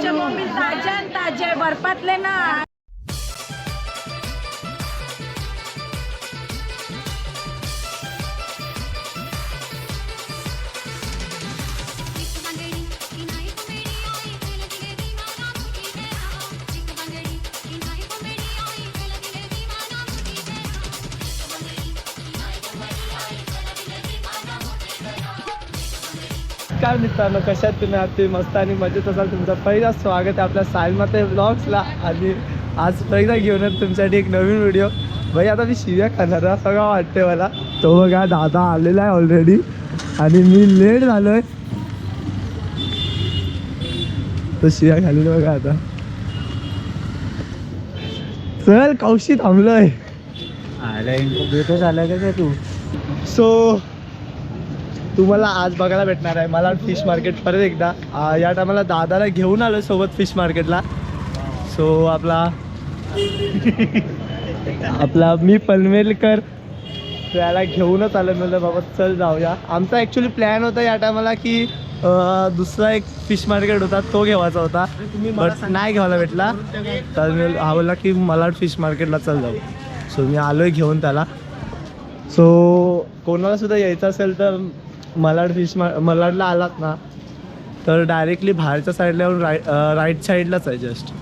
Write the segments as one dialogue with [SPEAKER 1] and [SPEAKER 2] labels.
[SPEAKER 1] आमच्या मम्मी ताज्या ताज्या बर्फातले ना.
[SPEAKER 2] काय मित्रांनो कशात तुम्ही? आहात तुम्ही मस्त आणि मजेत असाल? तुमचं पहिला स्वागत आहे आपल्या सायमाते ब्लॉग्सला आणि आज पहिला घेऊन येतो तुमच्यासाठी एक नवीन व्हिडिओ भाई आता मी शिव्या खाणार आहे, असं का वाटते मला? तो बघा दादा आलेला आहे ऑलरेडी आणि मी लेट झालोय. तो शिव्या खाली बघा आता. चल कौशी थांबलोय.
[SPEAKER 3] भेटत झालं का तू?
[SPEAKER 2] सो तुम्हाला आज बघायला भेटणार आहे. मला फिश मार्केट परत एकदा. या टायमाला दादाला घेऊन आलो सोबत फिश मार्केटला सो आपला आपला मी पनवेलकर. त्याला घेऊनच आलो म्हणलं बाबा चल जाऊया. आमचा ॲक्च्युली प्लॅन होता या टायमाला की दुसरा एक फिश मार्केट होता. तो घेवायचा होता. बट नाही घ्यायला भेटला. तर मी बोलला की मला फिश मार्केटला चल जाऊ. सो मी आलोय घेऊन त्याला. सो कोणाला सुद्धा यायचं असेल तर मलाड फिश मा मलाडला आलात ना तर डायरेक्टली बाहेरच्या साईडला येऊन राईट राईट साईडलाच आहे जस्ट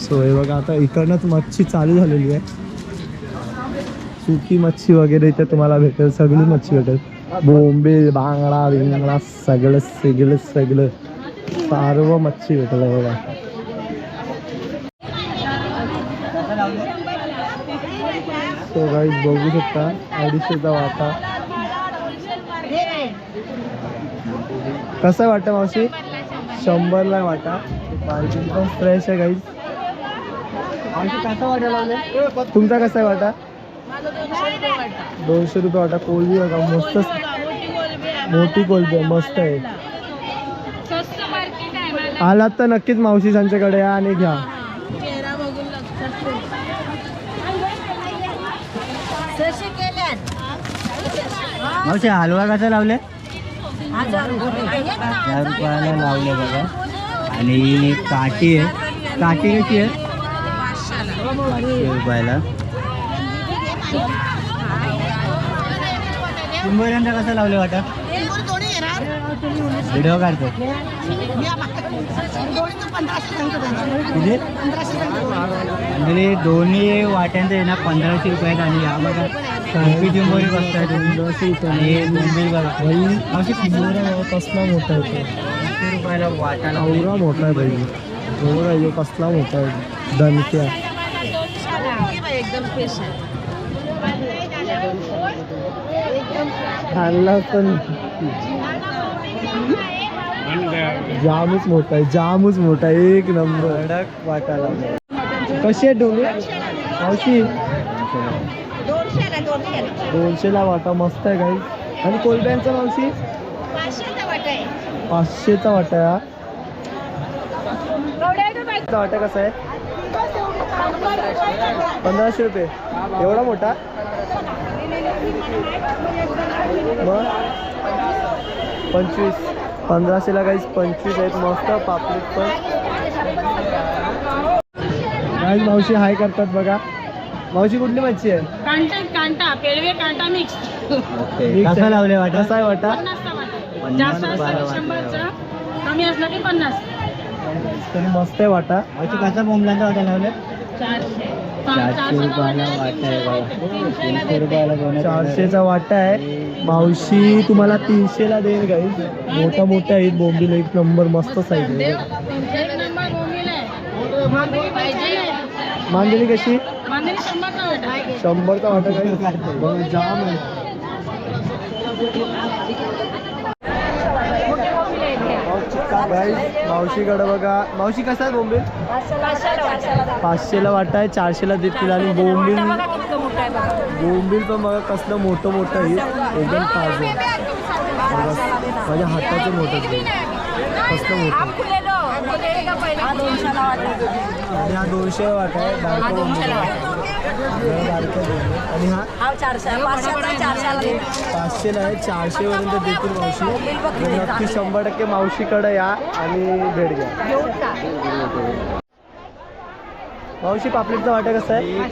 [SPEAKER 2] सो हे बघा आता इकडनंच मच्छी चालू झालेली आहे. सुकी मच्छी वगैरे इथे तुम्हाला भेटेल सगळी मच्छी भेटेल. बोंबील बांगडा बिंगडा सगळं सगळं सगळं. सर्व मच्छी भेटेल बघा. तो गाईज बघू शकता अडीचशेचा वाटा. कसं वाटतं मावशी? शंभरला वाटा. मार्केट पण फ्रेश आहे गाईज
[SPEAKER 3] कसा वाटायला
[SPEAKER 2] तुमचा कसा आहे वाटा? दोनशे रुपये वाटा. कोलबी बघा मस्त. मोठी कोलबी आहे. मस्त आहे. आलात तर नक्कीच मावशी त्यांच्याकडे या आणि घ्या.
[SPEAKER 3] मावशी हलवा कसा लावले?
[SPEAKER 1] हजार
[SPEAKER 3] चार रुपयाला लावले बघा आणि काठी आहे. काठी कशी आहे? पाचशे रुपयाला चिंबोऱ्यांचा कसा लावले वाटा व्हिडिओ काढतो म्हणजे दोन्ही वाट्यांचं आहे ना पंधराशे रुपये आणि या बघा संपी चिंबोरी बघताय तुम्ही आणि बोंबील बघा मावशी चिंबोऱ्या
[SPEAKER 2] एवढा कसला मोठा आहे तो.
[SPEAKER 3] पाचशे रुपयाला वाटाला
[SPEAKER 2] एवढा मोठा आहे भाई एवढा आहे, कसला मोठा आहे दणक्या
[SPEAKER 1] एकदम स्पेशल
[SPEAKER 2] खाल्ला पण जामच मोठा आहे जामच मोठा आहे एक नंबर
[SPEAKER 3] कडक वाटाला
[SPEAKER 2] कशी आहे डोली मावशी दोनशेला वाटा मस्त आहे काही आणि कोलब्यांचा मावशी? पाचशेचा वाटा हा. वाटा कसा आहे? पंधराशे रुपये. एवढा मोठा? मग? पंचवीस. पंधराशेला काही पंचवीस आहेत. मस्त पापलेट पण. काही मावशी हाय करतात बघा. मावशी कुठली मच्छी आहे?
[SPEAKER 1] कांटा कांटा पेळवे कांटा मिक्स
[SPEAKER 3] कसा लावले वाटा?
[SPEAKER 2] कसा आहे वाटा?
[SPEAKER 1] पन्नासचा वाटा.
[SPEAKER 3] पन्नास
[SPEAKER 1] जास्त
[SPEAKER 3] रुपयाला
[SPEAKER 1] असलं
[SPEAKER 3] वाटा.
[SPEAKER 1] शंभरचा. कमी असलं की पन्नास.
[SPEAKER 2] तरी मस्त आहे वाटा.
[SPEAKER 3] मावशी कसा बोंबलांचा वाटा लावले
[SPEAKER 1] चारशे.
[SPEAKER 3] चारशे रुपयाला वाटा आहे बघा तीनशे रुपयाला दोन
[SPEAKER 2] चारशेचा वाटा आहे. मावशी तुम्हाला तीनशेला देईल काही मोठा मोठा आहे बोंबील एक नंबर मस्त साईज आहे.
[SPEAKER 1] एक नंबर बोंबील आहे. मांदेली पाहिजे
[SPEAKER 2] मांजरी कशी?
[SPEAKER 1] शंभरचा वाटा.
[SPEAKER 2] काही जाम आहे. मावशीकडे बघा. मावशी कसा आहे बोंबील? पाचशेला वाटा आहे चारशेला देतील आणि बोंबील बोंबील पण बघा कसलं मोठं मोठं आहे. एकदम ताजं माझ्या हाताचं मोठं. कसलं मोठं आणि हा दोनशे वाटा आहे. आणि हा
[SPEAKER 1] हा चारशे पाचशेचा चारशेला देणार
[SPEAKER 2] पाचशेला आहे चारशे पर्यंत देतील मावशी. तर नक्की शंभर टक्के मावशीकडे या आणि भेट घ्या.
[SPEAKER 1] घेऊन टाक
[SPEAKER 2] मावशी पापलेटचा वाटा कसा आहे?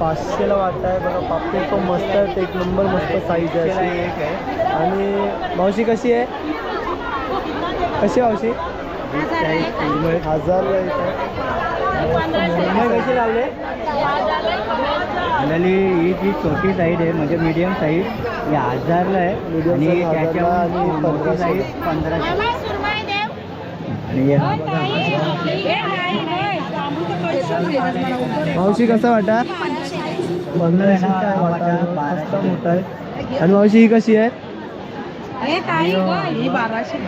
[SPEAKER 2] पाचशेला. वाटा आहे. बघा पापलेट पण मस्त आहे. एक नंबर मस्त साईज आहे अशी. आणि मावशी कशी आहे? कशी आहे मावशी? हजार कसे लावले?
[SPEAKER 3] आपल्याला ही जी छोटी साईज आहे म्हणजे मीडियम साईज ही हजारला आहे. आणि
[SPEAKER 2] size हजारला
[SPEAKER 3] त्याच्या
[SPEAKER 2] आणि
[SPEAKER 3] मोठी. साईज पंधराशे. आणि हे
[SPEAKER 2] मावशी कसा वाटा? पंधराशे. मोठा आहे. आणि मावशी ही कशी आहे?
[SPEAKER 1] ही बाराशे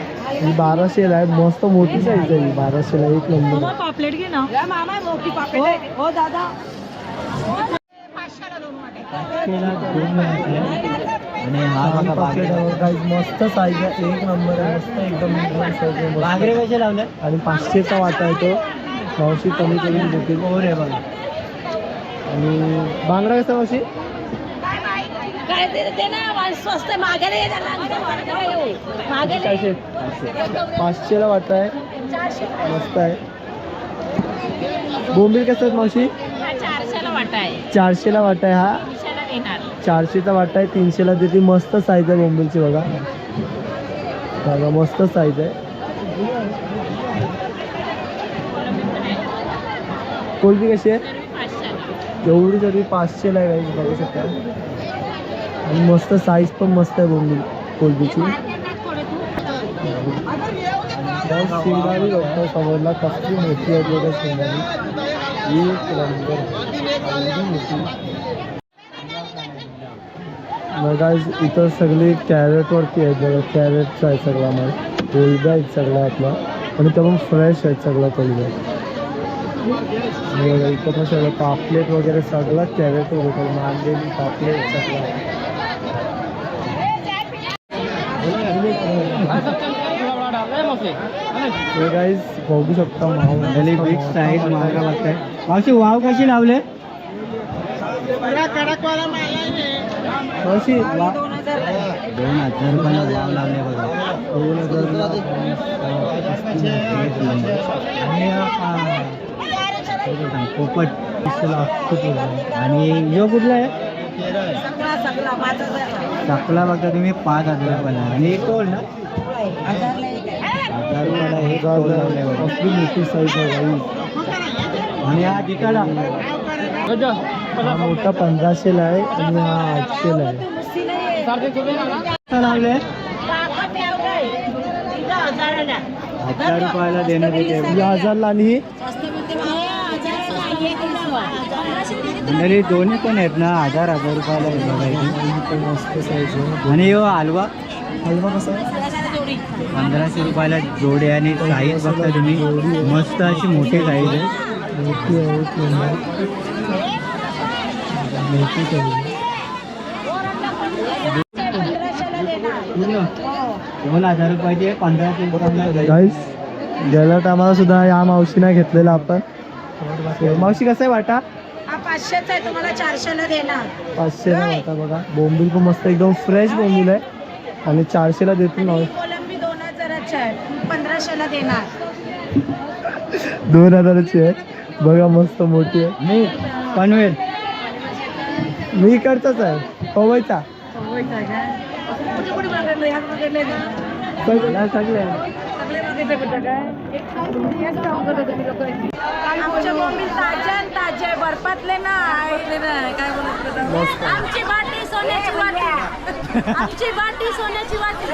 [SPEAKER 2] ही बाराशेला आहे मस्त मोठी साईज आहे बाराशेला एक नंबर.
[SPEAKER 1] पापलेट घे ना. मामा मोठी पापलेट हो दादा.
[SPEAKER 3] आणि हा बघा
[SPEAKER 2] guys, मस्त साईज आहे एक नंबर आहे मस्त एकदम.
[SPEAKER 3] बागरे कसे लावले?
[SPEAKER 2] आणि पाचशेचा वाटा आहे तो. मावशी कमी करून देतील.
[SPEAKER 3] हो बघा
[SPEAKER 2] आणि बांगडा कसा मावशी?
[SPEAKER 1] काय ते ते ना स्वस्त
[SPEAKER 2] पाचशेला वाटा आहे. मस्त आहे. बोंबील कसं आहेत मावशी?
[SPEAKER 1] चारशेला वाटा आहे.
[SPEAKER 2] चारशेला वाटा आहे हा?
[SPEAKER 1] तीनशेला देणार.
[SPEAKER 2] चारशेचा वाटा आहे तीनशेला देते. मस्त साईज आहे बोंबीलची बघा. बघा मस्त साईज आहे. कोलबी कशी आहे? एवढी तरी पाचशेला आहे guys, बघू शकता. आणि मस्त साईज पण मस्त आहे बोंबील कोलबीची. शिंगारी बघतो समोरला कसली मोठी आहे बघा शिंगारी. एक नंबर बघा इथं सगळी कॅरेटवरती आहेत बघा कॅरेटचा आहे सगळा माल कोलब्या आहेत सगळा आपला आणि ते पण फ्रेश आहेत सगळा कोलब्या बघा इथं पण सगळं पापलेट वगैरे सगळं कॅरेटवर होतं मांडेली पापलेट सगळं. हे गाईज बघू शकता माव
[SPEAKER 3] बिग साईज महागा लागतंय मावशी वाव कशी लावले
[SPEAKER 2] मावशी वा-
[SPEAKER 3] दोन हजार रुपयाला वाव लावले बघा
[SPEAKER 2] दोन हजार
[SPEAKER 3] नंबर. आणि हा पा- पोपट आहे टाकला बघा तुम्ही पाच हज़ार रुपयाला आणि एक कोण ना? हज़ार रुपयाला हे कोल लावलंय बघा.
[SPEAKER 2] कसली मोठी साईज आहे गाईज
[SPEAKER 3] आणि हा जिताडा
[SPEAKER 2] हा मोठा पंधराशेला आहे आणि हा आठशेला आहे.
[SPEAKER 3] लावले हज़ार रुपयाला देण्यात येते
[SPEAKER 2] हजारला आणि ही
[SPEAKER 3] म्हणजे दोन्ही पण आहेत ना हजार हजार रुपयाला आहे बघा.
[SPEAKER 2] ही मस्त साईज
[SPEAKER 3] आणि यो हलवा.
[SPEAKER 2] हलवा कसा
[SPEAKER 3] पंधराशे रुपयाला जोडे आणि साईज बघता तुम्ही. मस्त अशी मोठी साईज आहे.
[SPEAKER 2] मोठी
[SPEAKER 3] दोन हजार रुपयाचे पंधराशे रुपयाला
[SPEAKER 2] गेल्या टायमाला सुद्धा या मावशीने घेतलेला आपण. मावशी कसा आहे वाटा?
[SPEAKER 1] हा पाचशेचा आहे तुम्हाला चारशेला देणार.
[SPEAKER 2] पाचशेला वाटा बघा. बोंबील पण मस्त एकदम फ्रेश बोंबील आहे. आणि चारशेला मावशी.
[SPEAKER 1] कोलंबी दोन हजाराची आहे. पंधराशेला देणार.
[SPEAKER 2] दोन हजाराची आहे. बघा मस्त मोठी आहे.
[SPEAKER 3] मी पनवेल.
[SPEAKER 2] मी इकडचाच आहे. पवईचा? सगळं
[SPEAKER 1] सगळे बघितले कुठं काय? हेच काम करत तुम्ही लोक. आमच्या मम्मी ताज्या आणि ताज्या आहे, बर्फातले नाही. काय बोलत होता? आमची बाटी सोन्याची वाटी आमची बाटी सोन्याची वाटी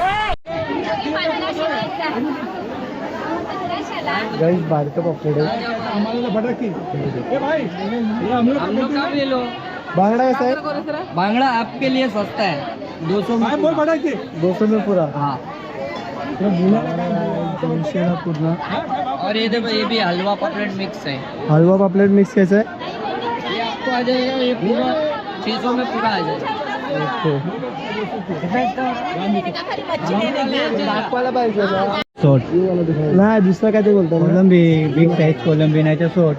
[SPEAKER 2] गाईस बारकं पापड आहे बांगडा कसा आहे?
[SPEAKER 3] बांगड़ा आपके लिए सस्ता है दो सौ
[SPEAKER 2] दो सौ में पूरा.
[SPEAKER 3] हाँ.
[SPEAKER 2] दोनशेला पूर्ण
[SPEAKER 3] और ये देखो ये भी हलवा पपलेट मिक्स है।
[SPEAKER 2] हलवा पापलेट मिक्स घ्यायचा आहे
[SPEAKER 3] ये आपको आ जाएगा ये पूरा सौ में पूरा आ जाएगा. सोट
[SPEAKER 2] नाही दुसरं काय ते बोलतो?
[SPEAKER 3] कोलंबी बिग साईज कोलंबी नाही तर सोट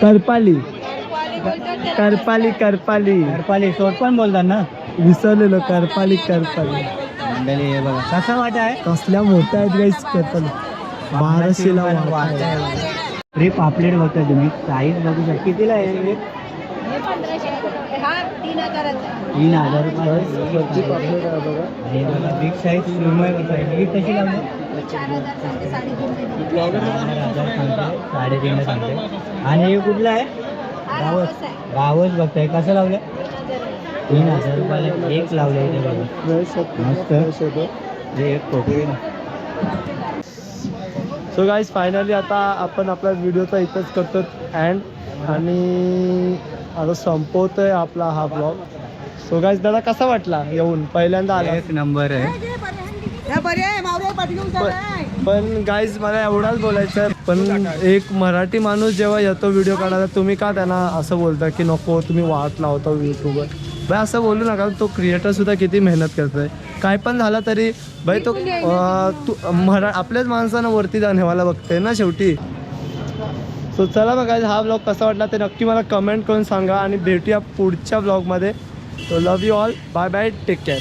[SPEAKER 2] करपाली. करपाली करपाली.
[SPEAKER 3] घरपाली सोड पण बोलतात ना?
[SPEAKER 2] विसरलेलो करपाली करपाली.
[SPEAKER 3] मंडळी हे बघा. कसा वाटा आहे?
[SPEAKER 2] कसल्या मोठ्या आहेत गाईस करपाली बाराशेला वाटा आहे.
[SPEAKER 3] पापलेट बघता तुम्ही. साईज बघू शकता. कितीला आहे
[SPEAKER 1] तीन
[SPEAKER 3] हजार रुपये.
[SPEAKER 2] बघा
[SPEAKER 3] हे बघा बिग साईज ही कशी लावली? साडेतीनला सांगते आणि हे कुठलं आहे? गावस. गावस बघताय. कसं लावलं तीन हजार रुपयाला एक लावलं इथे बघा. मस्त. हे एक कोकरी
[SPEAKER 2] सो गाईज फायनली आता आपण आपला व्हिडिओचा इथंच करतो अँड आणि आता संपवतोय आपला हा ब्लॉग सो गाईज दादा कसा वाटला येऊन? पहिल्यांदा आला.
[SPEAKER 3] एक नंबर आहे.
[SPEAKER 2] पण- पण गाईज मला एवढाच बोलायचं आहे. पण एक मराठी माणूस जेव्हा येतो व्हिडिओ काढायला तुम्ही का त्यांना असं बोलता की नको तुम्ही वाट लावता यूट्यूबवर भाई असं बोलू नका तो क्रिएटर सुद्धा किती मेहनत करतोय. काय पण झालं तरी भाई तो तू मरा आपल्याच माणसानं वरती जाऊन ठेवायला बघते ना शेवटी. सो चला बघा हा ब्लॉग कसा वाटला ते नक्की मला कमेंट करून सांगा आणि भेटूया पुढच्या ब्लॉगमध्ये तो love you all bye bye take care